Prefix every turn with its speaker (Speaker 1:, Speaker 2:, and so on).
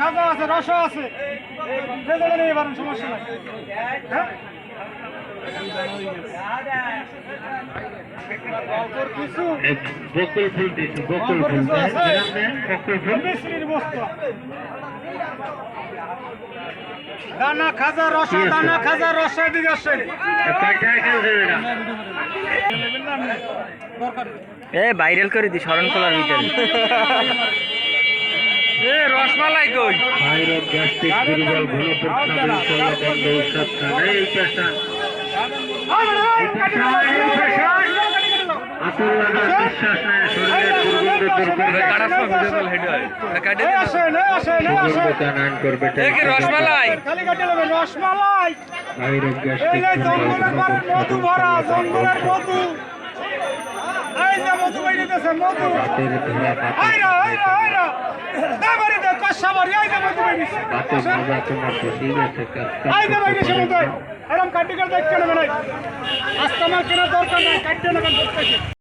Speaker 1: খাজা আছে, রসও আছে। সমস্যা নাই। হ্যাঁ?
Speaker 2: বকুল ফুল দিয়েছি বকুল ফুল। বকুল ফুল।
Speaker 1: দানা খাজা রসা দানা খাজা রসা দিকে
Speaker 2: এটা?
Speaker 3: এ ভাইরাল করে দি শরণ খোলার ভিতরে।
Speaker 1: এ রসমালাই কই?
Speaker 2: থাইরয়েড গ্যাস্ট্রিক দুর্বল বন্ধ ঔষধ খান এই পেশান
Speaker 3: রসমালাই
Speaker 1: রসমালাই জঙ্গলের মধু ভরা জঙ্গলের মধু মধু বাইরিতেছে মধু
Speaker 2: হাতের ধরা
Speaker 1: আইরা আইরা আইরা দে বাড়ি দে কষা বাড়ি এই যে মধু বাইরিছে
Speaker 2: পাতে ভাজা তোমার তো ঠিক আছে কাজ
Speaker 1: এই যে বাইরিছে মধু এরকম কাটি কাটি দেখতে নেবে নাই। আমার কেনার দরকার নাই কাটতে নেবেন